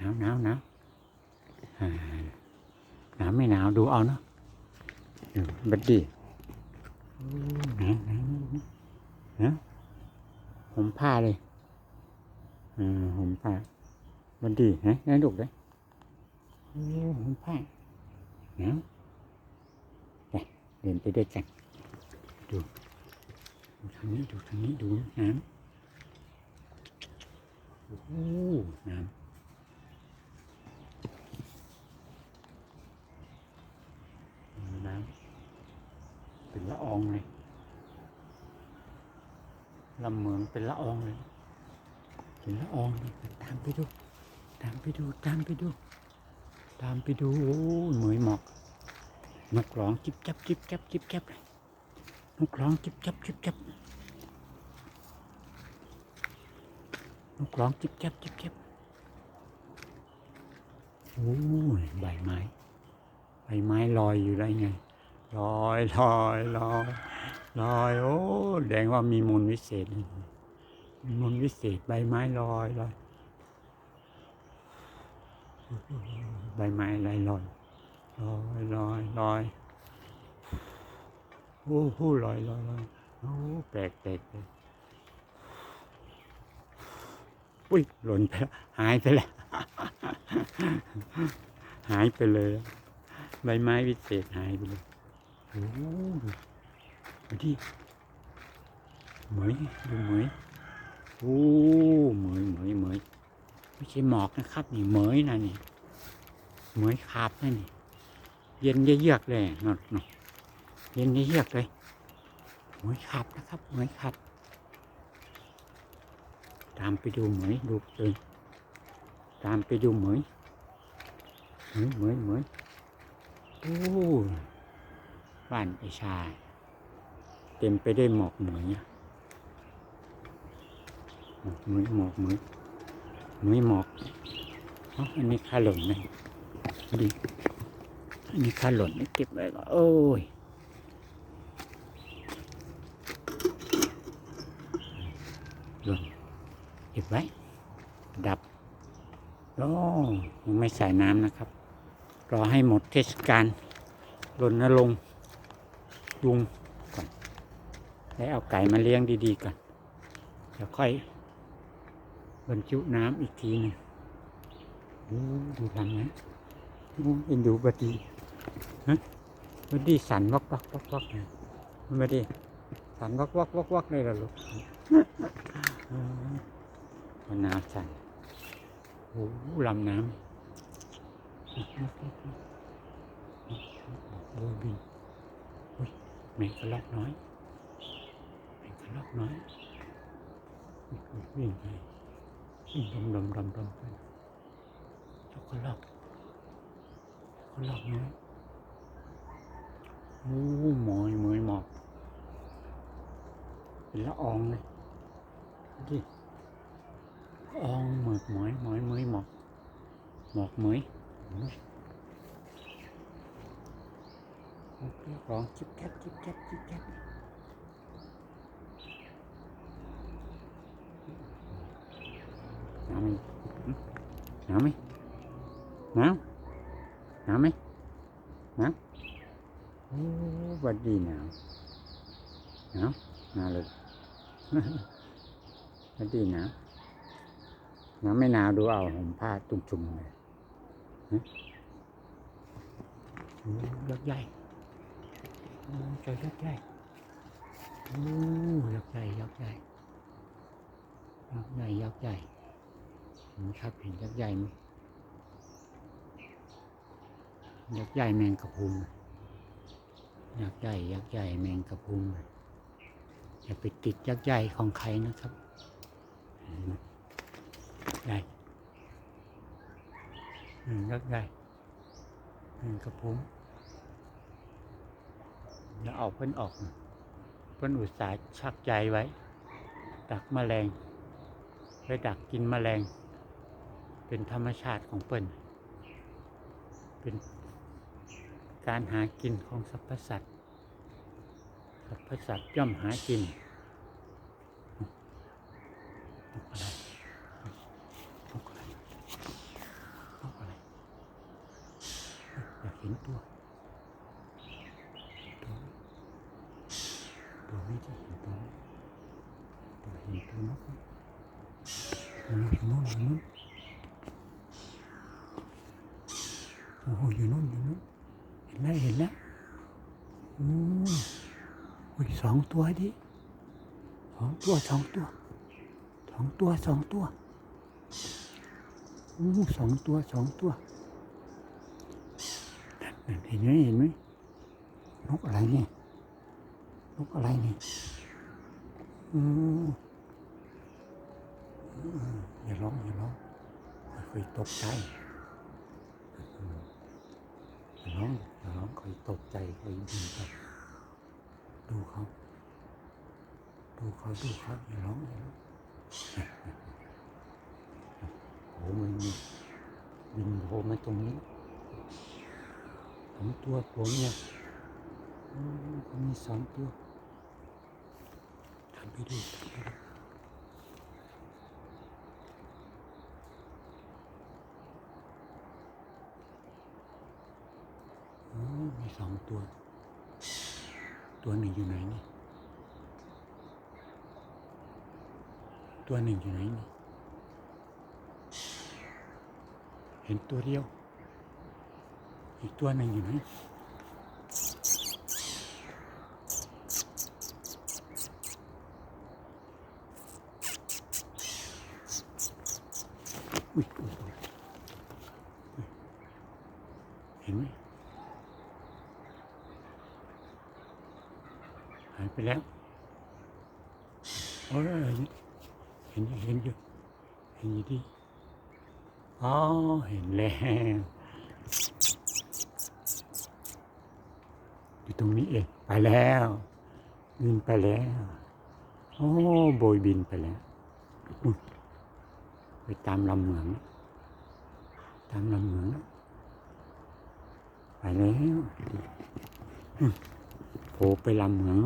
หนาวหนาวหนาวหนาวไม่หนาวดูเอาเนาะบัดดี้หนาวหนาวหนาวผมผ้าเลยอผมผ้าบัดดี้ฮะนั่นลูกเลยผมผ้าหนาวไปเดินไปด้วยกันดูทางนี้ดูทางนี้ดูน้ำโอ้โหน้ำ น้ำเป็นละ อองเลยลำเหมืองเป็นละอองเลยเป็นละอองเลยตามไปดู ตามไปดู ตามไปดู ตามไปดูโอ้ยเหมยหมอกนกร้องจิบจับจิบจับจิบจับเลยนกร้องจิบจับจิบจับนกร้องจิบจับจิบจับโอ้ยใบไม้ ใบไม้ลอยอยู่ได้ไง ลอยลอยลอยลอยโอ้แดงว่ามีมนต์วิเศษมีมนต์วิเศษใบไม้ลอยลอยใบไม้ลอยลอยลอยลอยลอยโอ้โหลอยลอยลอยโอ้แปลกแปลกแปลกอุ้ยหล่นไปแล้วหายไปแล้วหายไปเลย ใบไม้วิเศษหายไปเลย โอ้ดูดิเหมยดูเหมยโอ้เหมยเหมยเหมยไม่ใช่หมอกนะครับ นี่เหมยนะนี่เหมยคาบนะนี่ เย็นเยือกเลยนอนนอนเย็นเยือกเลยเหมยคาบนะครับเหมยคาบตามไปดูเหมยดูเลยตามไปดูเหมยเหมยเหมยเหมยโอ้ บ้านไอชายเต็มไปด้วยหมอกเหมยอะหมอกเหมยหมอกเหมยเหมยหมอกอันนี้ค่าหล่นนะดีอันนี้ค่าหล่นเก็บไว้ก่อนโอ้ยหล่นเก็บไว้ ดับโอ้ยังไม่ใส่น้ำนะครับ รอให้หมดเทศกาลรณรงค์ ยุงก่อน แล้วเอาไก่มาเลี้ยงดีๆก่อนเดี๋ยวค่อย บรรจุน้ำอีกทีหนึงดูลำนะอ้เอ็นดูบดีฮะบดีสันวักวักวักวักนะบดีสันวักวักวักวักเลยล่ะลูกอ๋อมะนาวสันโอ้ลำน้ำโอ้ยบิน ยแมงกระลอกน้อยแมงกระลอกน้อยวิ่งไปวิ่งดำดำดำดำไปเจ้ากระลอกกระลอกน้อยโอ้ห มอยเหมยหมอกเป็นละอองเลยดิละอองหมอกหมอยหมอยเหมยหมอกหมอกเหมยร้องจิบแจ๊บจิบแจ๊บจิบแจ๊บหนาวไหมหนาวไหมหนาวหนาวไหมหนาวโอ้บัดดีหนาวหนาวหนาวเลยบัดดีหนาวหนาวไม่หนาวดูเอาห่มผ้าจุ่มเลยฮะ โอ้ยักใหญ่โอ้เจอยักษ์ใหญ่โอ้ยักษ์ใหญ่ยักษ์ใหญ่ยักษ์ใหญ่ยักษ์ใหญ่เห็นครับเห็นยักษ์ใหญ่ไหมยักษ์ใหญ่แมงกะพุนยักษ์ใหญ่ยักษ์ใหญ่แมงกะพุนอย่าไปติดยักษ์ใหญ่ของใครนะครับไหมใหญ่อืมยักษ์ใหญ่แมงกะพุน อย่าออกเพิ่นออก เพิ่นอุตส่าห์ชักใจไว้ ดักมแมลงไว้ดักกินมแมลง เป็นธรรมชาติของเพิ่นเป็นการหากินของสรรพสัตว์สรรพสัตว์ย่อมหากินอยากเห็นตัว เห็นนกอยู่นู่นอยู่นู่นโอ้โหอยู่นู่นอยู่นู่นเห็นแล้วเห็นแล้วโอ้โอ้ยสองตัวดิสองตัวสองตัวสองตัวสองตัวโอ้สองตัวสองตัวเห็นไหมเห็นไหมนกอะไรเนี่ยนกอะไรเนี่ยอือ อย่าร้องอย่าร้องค่อยตกใจอย่าร้องอย่าร้องค่อยตกใจค่อยดีไปดูเขาดูเขาดูเขาอย่าร้องอย่าร้องโอ้มันมีบินโผล่มาตรงนี้สองตัวผมเนี่ยมเขามีสองตัวทำไปดูทำไปดู โอ้มีสอง ตัว ตัวหนึ่งอยู่ไหนนี่ตัวหนึ่งอยู่ไหนนี่เห็นตัวเดียว อีกตัวหนึ่งอยู่ไหนอุ้ยอุ้ยอุ้ยอุ้ยเห็นไหม หายไป แล้วโอ้ยเห็นอยู่เห็นอยู่เห็นอยู่ดิอ๋อเห็นแล้วอยู่ตรงนี้เองไปแล้วบินไปแล้วโอ้โบยบินไปแล้วไปตามลำเหมือง ตามลำเหมืองไปแล้วโผล่ไปลำเหมือง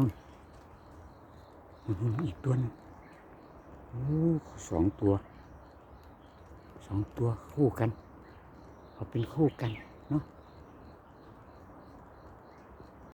อีกตัวหนึงโอ้สองตัว สองตัวคู่กันเขาเป็นคู่กัน